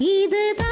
இதுதான்